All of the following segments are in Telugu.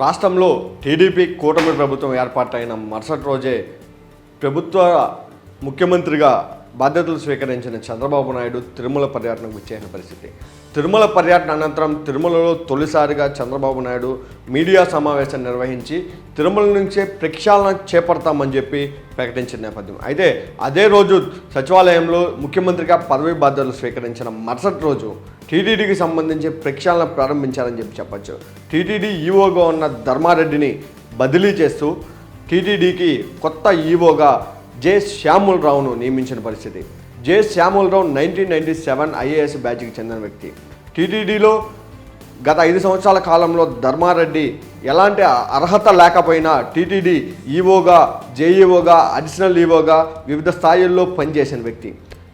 రాష్ట్రంలో టీడీపీ కూటమి ప్రభుత్వం ఏర్పాటైన మరుసటి రోజే ప్రభుత్వ ముఖ్యమంత్రిగా బాధ్యతలు స్వీకరించిన చంద్రబాబు నాయుడు తిరుమల పర్యటనకు వచ్చేసిన పరిస్థితి. తిరుమల పర్యటన అనంతరం తిరుమలలో తొలిసారిగా చంద్రబాబు నాయుడు మీడియా సమావేశం నిర్వహించి తిరుమల నుంచే ప్రక్షాళన చేపడతామని చెప్పి ప్రకటించిన నేపథ్యం. అయితే అదే రోజు సచివాలయంలో ముఖ్యమంత్రిగా పదవి బాధ్యతలు స్వీకరించిన మరుసటి రోజు టీటీడీకి సంబంధించి ప్రక్షాళన ప్రారంభించారని చెప్పి చెప్పచ్చు. టీటీడీ ఈఓగా ఉన్న ధర్మారెడ్డిని బదిలీ చేస్తూ టీటీడీకి కొత్త ఈవోగా జె శ్యాములరావును నియమించిన పరిస్థితి. J Shyamularao nineteen ninety seven IAS బ్యాచ్కి చెందిన వ్యక్తి. టీటీడీలో గత ఐదు సంవత్సరాల కాలంలో ధర్మారెడ్డి ఎలాంటి అర్హత లేకపోయినా టీటీడీ ఈవోగా జేఈఓగా అడిషనల్ ఈవోగా వివిధ స్థాయిల్లో పనిచేసిన వ్యక్తి.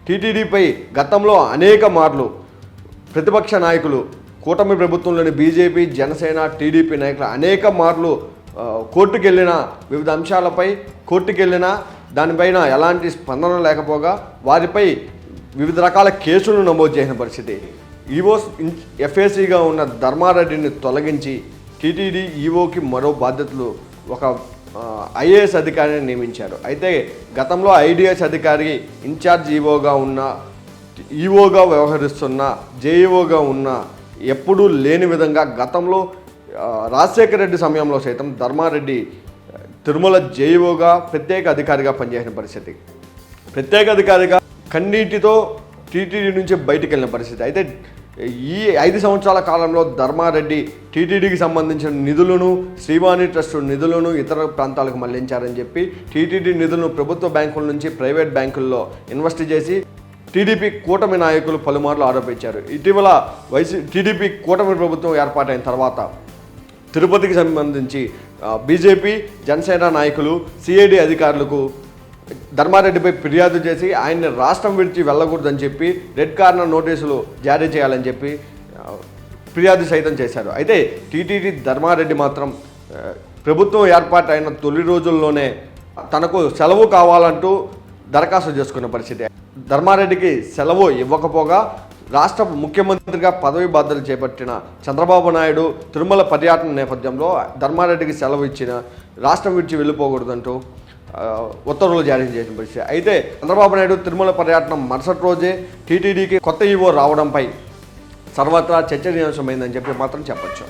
టీటీడీపై గతంలో అనేక మార్లు ప్రతిపక్ష నాయకులు కూటమి ప్రభుత్వంలోని బీజేపీ జనసేన టీడీపీ నాయకులు అనేక మార్లు కోర్టుకెళ్ళిన వివిధ అంశాలపై కోర్టుకెళ్ళిన దానిపైన ఎలాంటి స్పందన లేకపోగా వారిపై వివిధ రకాల కేసులు నమోదు చేసిన పరిస్థితి. ఈవో ఎఫ్ఏసీగా ఉన్న ధర్మారెడ్డిని తొలగించి టీటీడీ ఈవోకి మరో బాధ్యతలు ఒక ఐఏఎస్ అధికారిని నియమించారు. అయితే గతంలో ఐడిఎస్ అధికారి ఇన్ఛార్జ్ ఈవోగా ఉన్న ఈఓగా వ్యవహరిస్తున్న జేఈఓగా ఉన్న ఎప్పుడూ లేని విధంగా గతంలో రాజశేఖర రెడ్డి సమయంలో సైతం ధర్మారెడ్డి తిరుమల జేఈఓగా ప్రత్యేక అధికారిగా పనిచేసిన పరిస్థితి. ప్రత్యేక అధికారిగా కన్నీటితో టీటీడీ నుంచి బయటికి వెళ్ళిన పరిస్థితి. అయితే ఈ ఐదు సంవత్సరాల కాలంలో ధర్మారెడ్డి టీటీడీకి సంబంధించిన నిధులను శ్రీవాణి ట్రస్ట్ నిధులను ఇతర ప్రాంతాలకు మళ్ళించారని చెప్పి టీటీడీ నిధులను ప్రభుత్వ బ్యాంకుల నుంచి ప్రైవేట్ బ్యాంకుల్లో ఇన్వెస్ట్ చేసి టీడీపీ కూటమి నాయకులు పలుమార్లు ఆరోపించారు. ఇటీవల వైసీ టీడీపీ కూటమి ప్రభుత్వం ఏర్పాటైన తర్వాత తిరుపతికి సంబంధించి బీజేపీ జనసేన నాయకులు సిఐడి అధికారులకు ధర్మారెడ్డిపై ఫిర్యాదు చేసి ఆయన్ని రాష్ట్రం విడిచి వెళ్ళకూడదని చెప్పి రెడ్ కార్నర్ నోటీసులు జారీ చేయాలని చెప్పి ఫిర్యాదు సైతం చేశారు. అయితే టీటీడీ ధర్మారెడ్డి మాత్రం ప్రభుత్వం ఏర్పాటైన తొలి రోజుల్లోనే తనకు సెలవు కావాలంటూ దరఖాస్తు చేసుకున్న పరిస్థితి. ధర్మారెడ్డికి సెలవు ఇవ్వకపోగా రాష్ట్ర ముఖ్యమంత్రిగా పదవి బాధ్యతలు చేపట్టిన చంద్రబాబు నాయుడు తిరుమల పర్యటన నేపథ్యంలో ధర్మారెడ్డికి సెలవు ఇచ్చిన రాష్ట్రం విడిచి వెళ్ళిపోకూడదంటూ ఉత్తర్వులు జారీ చేసిన పరిస్థితి. అయితే చంద్రబాబు నాయుడు తిరుమల పర్యటన మరుసటి రోజే టీటీడీకి కొత్త ఈవో రావడంపై సర్వత్రా చర్చనీయాంశమైందని చెప్పి మాత్రం చెప్పచ్చు.